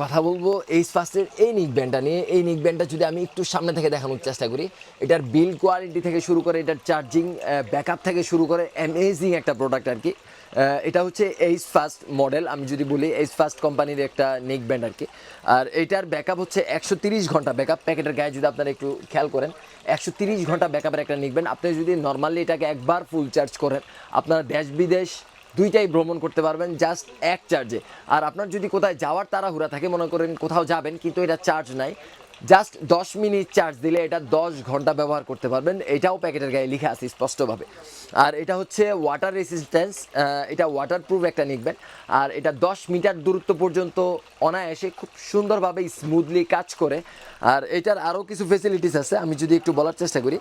কথা বলব এইচ ফাস্টের এই নিক ব্যান্ডটা নিয়ে। এই নিক ব্যান্ডটা যদি আমি একটু সামনে থেকে দেখানোর চেষ্টা করি, এটার বিল কোয়ালিটি থেকে শুরু করে, এটার চার্জিং ব্যাকআপ থেকে শুরু করে অ্যামেজিং একটা প্রোডাক্ট আর কি। এটা হচ্ছে এইচ ফাস্ট মডেল আমি যদি বলি এইচ ফাস্ট কোম্পানির একটা নেক ব্যান্ড আর কি। আর এটার ব্যাকআপ হচ্ছে একশো তিরিশ ঘণ্টা ব্যাকআপ প্যাকেটের গায়ে যদি আপনারা একটু খেয়াল করেন, একশো তিরিশ ঘণ্টা ব্যাকআপের একটা নেক ব্যান্ড আপনি যদি নর্মালি এটাকে একবার ফুল চার্জ করেন, আপনারা দেশ বিদেশ দুইটাই ভ্রমণ করতে পারবেন জাস্ট এক চার্জে আর আপনার যদি কোথায় যাওয়ার তাড়াহুড়া থাকে, মনে করেন কোথাও যাবেন, কিন্তু এটা চার্জ নাই জাস্ট দশ মিনিট চার্জ দিলে এটা দশ ঘণ্টা ব্যবহার করতে পারবেন। এটাও প্যাকেটের গায়ে লিখে আছে স্পষ্টভাবে। আর এটা হচ্ছে ওয়াটার রেসিস্ট্যান্স এটা ওয়াটারপ্রুফ একটা নিকবেন আর এটা দশ মিটার দূরত্ব পর্যন্ত অনায়াসে খুব সুন্দরভাবে স্মুথলি কাজ করে। আর এটার আরও কিছু ফেসিলিটিস আছে, আমি যদি একটু বলার চেষ্টা করি।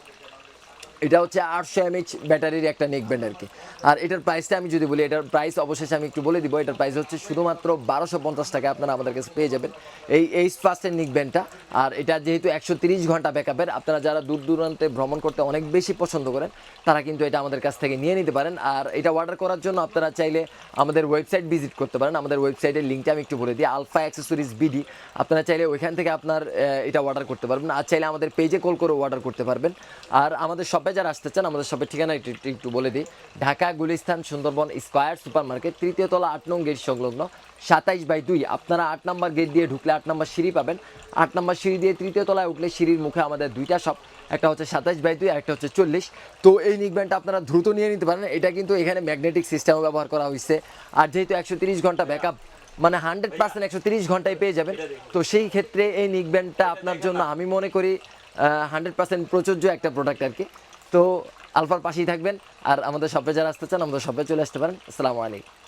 এটা হচ্ছে আটশো এমএইচ ব্যাটারির একটা নেক ব্যান্ড আর কি। আর এটার প্রাইসটা আমি যদি বলি, এটার প্রাইস অবশেষে আমি একটু বলে দিব, এটার প্রাইস হচ্ছে শুধুমাত্র বারোশো পঞ্চাশ টাকা আপনারা আমাদের কাছে পেয়ে যাবেন। এই এইচ ফার্স্টের নিক ব্যান্ডটা আর এটা যেহেতু একশো তিরিশ ঘণ্টা ব্যাকআপের আপনারা যারা দূর দূরান্তে ভ্রমণ করতে অনেক বেশি পছন্দ করেন, তারা কিন্তু এটা আমাদের কাছ থেকে নিয়ে নিতে পারেন। আর এটা অর্ডার করার জন্য আপনারা চাইলে আমাদের ওয়েবসাইট ভিজিট করতে পারেন। আমাদের ওয়েবসাইটের লিঙ্কটা আমি একটু বলে দিই আলফা অ্যাক্সেসরিজ বিডি আপনারা চাইলে ওইখান থেকে আপনার এটা অর্ডার করতে পারবেন। আর চাইলে আমাদের পেজে কল করে অর্ডার করতে পারবেন। আর আমাদের শপে যারা আসতে চান, আমাদের শপের ঠিকানা একটু, একটু- বলে দিই। Dhaka, Gulistan, Sundarban, square super market তৃতীয় তলা আট নং গেট সংলগ্ন সাতাইশ বাই দুই। আপনারা আট নম্বর গেট দিয়ে ঢুকলে আট নম্বর সিঁড়ি পাবেন। আট নম্বর সিঁড়ি দিয়ে তৃতীয় তলায় উঠলে সিঁড়ির মুখে আমাদের দুইটা শপ একটা হচ্ছে সাতাইশ বাই দুই একটা হচ্ছে চল্লিশ। তো এই নিকব্যান্ডটা আপনারা দ্রুত নিয়ে নিতে পারেন। এটা কিন্তু এখানে ম্যাগনেটিক সিস্টেমও ব্যবহার করা হয়েছে আর যেহেতু একশো তিরিশ ঘণ্টা ব্যাকআপ মানে হান্ড্রেড পার্সেন্ট একশো তিরিশ ঘন্টায় পেয়ে যাবেন। তো সেই ক্ষেত্রে এই নিকব্যান্ডটা আপনার জন্য আমি মনে করি হান্ড্রেড পার্সেন্ট প্রযোজ্য একটা প্রোডাক্ট আর কি। তো আলফার পাশেই থাকবেন। আর আমাদের শপে যারা আসতে চান, আমাদের শপে চলে আসতে পারেন। আসসালামু আলাইকুম।